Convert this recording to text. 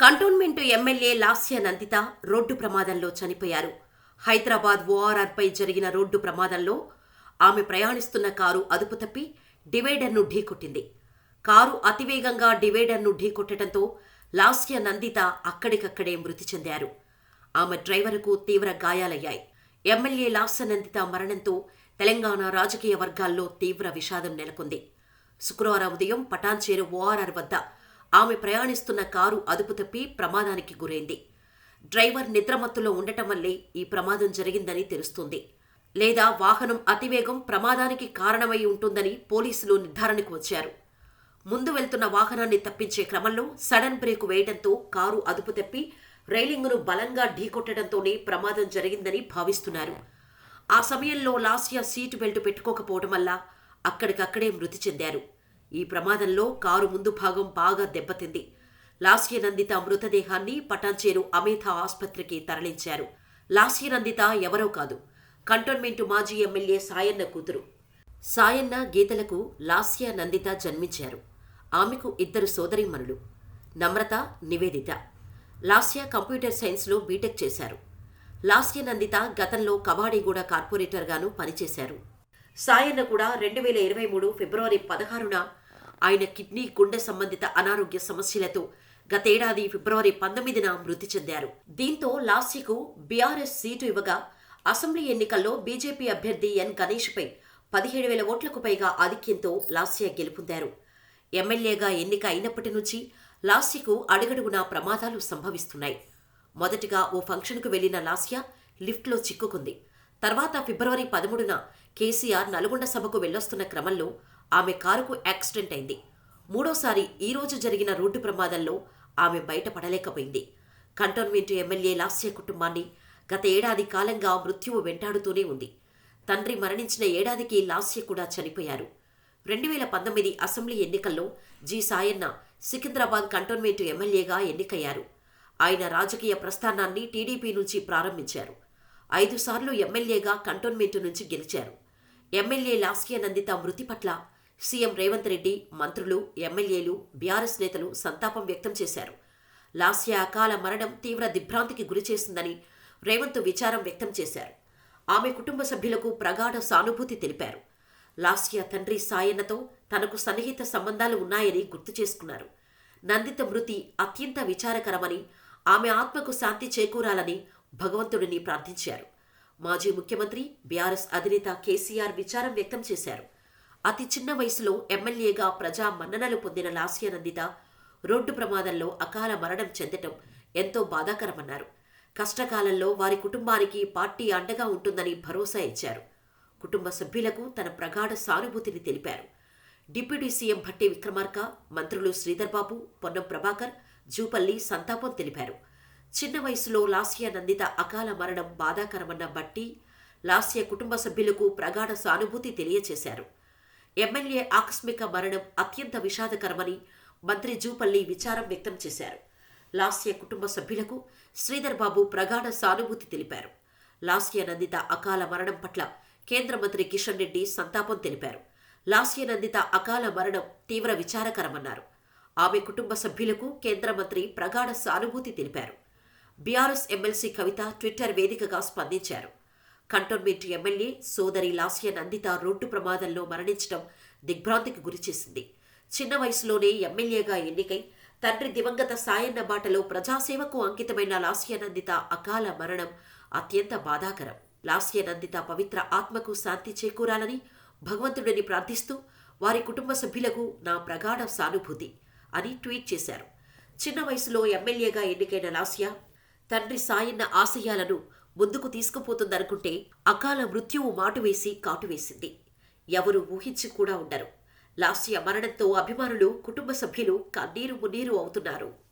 Cantonment MLA Lasya Nanditha road ప్రమాదంలో చనిపోయారు. హైదరాబాద్ ఓఆర్ఆర్పై జరిగిన రోడ్డు ప్రమాదంలో ఆమె ప్రయాణిస్తున్న కారు అదుపు తప్పి డివైడర్ను ఢీకొట్టింది. కారు అతివేగంగా డివైడర్ను ఢీకొట్టడంతో లాస్య నందిత అక్కడికక్కడే మృతి చెందారు. ఆమె డ్రైవరుకు తీవ్ర గాయాలయ్యాయి. ఎమ్మెల్యే లాస్య నందిత మరణంతో తెలంగాణ రాజకీయ వర్గాల్లో తీవ్ర విషాదం నెలకొంది. శుక్రవారం ఉదయం పటాన్చేరు ఓఆర్ఆర్ వద్ద ఆమె ప్రయాణిస్తున్న కారు అదుపు తప్పి ప్రమాదానికి గురైంది. డ్రైవర్ నిద్రమత్తులో ఉండటం వల్లే ఈ ప్రమాదం జరిగిందని తెలుస్తుంది. లేదా వాహనం అతివేగం ప్రమాదానికి కారణమై ఉంటుందని పోలీసులు నిర్ధారణకు వచ్చారు. ముందు వెళ్తున్న వాహనాన్ని తప్పించే క్రమంలో సడన్ బ్రేక్ వేయడంతో కారు అదుపు తప్పి రైలింగును బలంగా ఢీకొట్టడంతోనే ప్రమాదం జరిగిందని భావిస్తున్నారు. ఆ సమయంలో లాస్యా సీటు బెల్ట్ పెట్టుకోకపోవడం వల్ల అక్కడికక్కడే మృతి చెందారు. ఈ ప్రమాదంలో కారు ముందు భాగం బాగా దెబ్బతింది. లాస్య నందిత మృతదేహాన్ని పటాన్చేరు అమేథ ఆసుపత్రికి తరలించారు. లాస్య నందిత ఎవరో కాదు కంటోన్మెంటు మాజీ ఎమ్మెల్యే సాయన్న కూతురు. సాయన్న గీతలకు లాస్య నందిత జన్మించారు. ఆమెకు ఇద్దరు సోదరీమణులు. నమ్రత నివేదిత. లాస్య కంప్యూటర్ సైన్స్లో బీటెక్ చేశారు. లాస్య నందిత గతంలో కవాడిగూడ కార్పొరేటర్గాను పనిచేశారు. సాయన్న కూడా రెండు వేల ఇరవై మూడు ఫిబ్రవరి పదహారున ఆయన కిడ్నీ గుండె సంబంధిత అనారోగ్య సమస్యలతో గతేడాది ఫిబ్రవరి పంతొమ్మిదిన మృతి చెందారు. దీంతో లాస్యకు బీఆర్ఎస్ సీటు ఇవ్వగా అసెంబ్లీ ఎన్నికల్లో బీజేపీ అభ్యర్థి ఎన్ గణేష్పై పదిహేడు వేల ఓట్లకు పైగా ఆధిక్యంతో లాస్య గెలుపొందారు. ఎమ్మెల్యేగా ఎన్నిక అయినప్పటి నుంచి లాస్యకు అడుగడుగునా ప్రమాదాలు సంభవిస్తున్నాయి. మొదటిగా ఓ ఫంక్షన్కు వెళ్ళిన లాస్య లిఫ్ట్లో చిక్కుకుంది. తర్వాత ఫిబ్రవరి పదమూడున కేసీఆర్ నల్గొండ సభకు వెళ్ళొస్తున్న క్రమంలో ఆమె కారుకు యాక్సిడెంట్ అయింది. మూడోసారి ఈ రోజు జరిగిన రోడ్డు ప్రమాదంలో ఆమె బయటపడలేకపోయింది. కంటోన్మెంట్ ఎమ్మెల్యే లాస్య కుటుంబాన్ని గత ఏడాది కాలంగా మృత్యువు వెంటాడుతూనే ఉంది. తండ్రి మరణించిన ఏడాదికి లాస్య కూడా చనిపోయారు. రెండు వేల పంతొమ్మిది అసెంబ్లీ ఎన్నికల్లో జి సాయన్న సికింద్రాబాద్ కంటోన్మెంట్ ఎమ్మెల్యేగా ఎన్నికయ్యారు. ఆయన రాజకీయ ప్రస్థానాన్ని టీడీపీ నుంచి ప్రారంభించారు. ఐదుసార్లు ఎమ్మెల్యేగా కంటోన్మెంట్ నుంచి గెలిచారు. ఎమ్మెల్యే లాస్కియా నందిత మృతి పట్ల సీఎం రేవంత్ రెడ్డి మంత్రులు ఎమ్మెల్యేలు బీఆర్ఎస్ నేతలు సంతాపం వ్యక్తం చేశారు. లాస్యా అకాల మరణం తీవ్ర దిగ్భ్రాంతికి గురిచేసిందని రేవంత్ విచారం వ్యక్తం చేశారు. ఆమె కుటుంబ సభ్యులకు ప్రగాఢ సానుభూతి తెలిపారు. లాస్యా తండ్రి సాయన్నతో తనకు సన్నిహిత సంబంధాలు ఉన్నాయని గుర్తు చేసుకున్నారు. నందిత మృతి అత్యంత విచారకరమని ఆమె ఆత్మకు శాంతి చేకూరాలని భగవంతుడిని ప్రార్థించారు. మాజీ ముఖ్యమంత్రి బీఆర్ఎస్ అధినేత కేసీఆర్ విచారం వ్యక్తం చేశారు. అతి చిన్న వయసులో ఎమ్మెల్యేగా ప్రజా మన్ననలు పొందిన లాస్యానందిత రోడ్డు ప్రమాదంలో అకాల మరణం చెందటం ఎంతో బాధాకరమన్నారు. కష్టకాలంలో వారి కుటుంబానికి పార్టీ అండగా ఉంటుందని భరోసా ఇచ్చారు. కుటుంబ సభ్యులకు తన ప్రగాఢ సానుభూతిని తెలిపారు. డిప్యూటీ సీఎం భట్టి విక్రమార్క మంత్రులు శ్రీధర్బాబు పొన్నం ప్రభాకర్ జూపల్లి సంతాపం తెలిపారు. చిన్న వయసులో లాస్య నందిత అకాల మరణం బాధాకరమన్న బట్టి లాస్య కుటుంబ సభ్యులకు ప్రగాఢ సానుభూతి తెలియచేశారు. ఎమ్మెల్యే ఆకస్మిక మరణం అత్యంత విషాదకరమని మంత్రి జూపల్లి విచారం వ్యక్తం చేశారు. లాస్య కుటుంబ సభ్యులకు శ్రీధర్ బాబు ప్రగాఢ సానుభూతి తెలిపారు. లాస్య నందిత అకాల మరణం పట్ల కేంద్ర మంత్రి కిషన్ రెడ్డి సంతాపం తెలిపారు. లాస్య నందిత అకాల మరణం తీవ్ర విచారకరమన్నారు. ఆమె కుటుంబ సభ్యులకు కేంద్ర మంత్రి ప్రగాఢ సానుభూతి తెలిపారు. బీఆర్ఎస్ ఎమ్మెల్సీ కవిత ట్విట్టర్ వేదికగా స్పందించారు. కంటోన్మెంట్ ఎమ్మెల్యే సోదరి లాస్య నందిత రోడ్డు ప్రమాదంలో మరణించడం దిగ్భ్రాంతికి గురిచేసింది. చిన్న వయసులోనే ఎమ్మెల్యేగా ఎన్నికై తండ్రి దివంగత సాయన్న బాటలో ప్రజాసేవకు అంకితమైన లాస్య నందిత అకాల మరణం అత్యంత బాధాకరం. లాస్య నందిత పవిత్ర ఆత్మకు శాంతి చేకూరాలని భగవంతుడిని ప్రార్థిస్తూ వారి కుటుంబ సభ్యులకు నా ప్రగాఢ సానుభూతి అని ట్వీట్ చేశారు. చిన్న వయసులో ఎమ్మెల్యేగా ఎన్నికైన లాస్య తండ్రి సాయన్న ఆశయాలను ముందుకు తీసుకుపోతుందనుకుంటే అకాల మృత్యువు మాటువేసి కాటువేసింది ఎవరు ఊహించి కూడా ఉండరు. లాస్య మరణంతో అభిమానులు కుటుంబ సభ్యులు కన్నీరు మున్నీరు అవుతున్నారు.